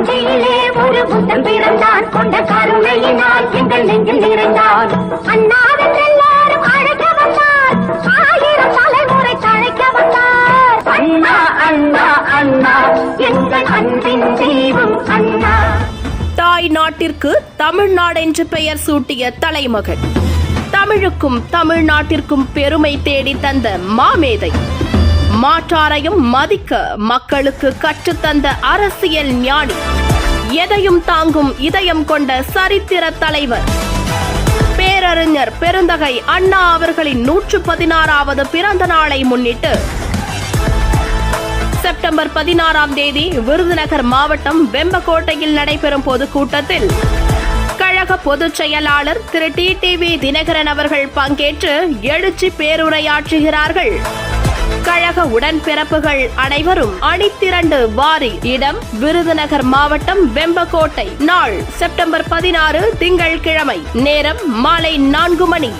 தஞ்சையிலே ஒரு புத்தம் பிறந்தான். கொண்ட கருணையினால் எங்கள் நெஞ்சில் நிறைந்தான். அண்ணாவின் எல்லாரும் அழைக்க வந்தார். ஆயிரம் தலைமுறை தழைக்க வந்தார். அண்ணா அண்ணா அண்ணா. எங்கள் அன்பின் தெய்வம் அண்ணா. தாய் நாட்டிற்கு தமிழ்நாடு என்று பெயர் சூட்டிய தலைமகன். தமிழுக்கும் தமிழ்நாட்டிற்கும் பெருமை தேடி தந்த மாமேதை. மாற்றாரையும் மதிக்க மக்களுக்கு கற்றுத்தந்த அரசியல் ஞானி. எதையும் தாங்கும் இதயம் கொண்ட சரித்திர தலைவர். பேரறிஞர் பெருந்தகை அண்ணா அவர்களின் நூற்று பதினாறாவது பிறந்த நாளை முன்னிட்டு செப்டம்பர் பதினாறாம் தேதி விருதுநகர் மாவட்டம் வெம்பக்கோட்டையில் நடைபெறும் பொதுக்கூட்டத்தில் கழக பொதுச் செயலாளர் திரு டி டிவி தினகரன் அவர்கள் பங்கேற்று எழுச்சி பேருரையாற்றுகிறார்கள். கழக உடன்பிறப்புகள் அனைவரும் அணித்திரண்டு வாரி இடம் விருதுநகர் மாவட்டம் வெம்பக்கோட்டை நாள் செப்டம்பர் பதினாறு திங்கள்கிழமை. நேரம் மாலை நான்கு மணி.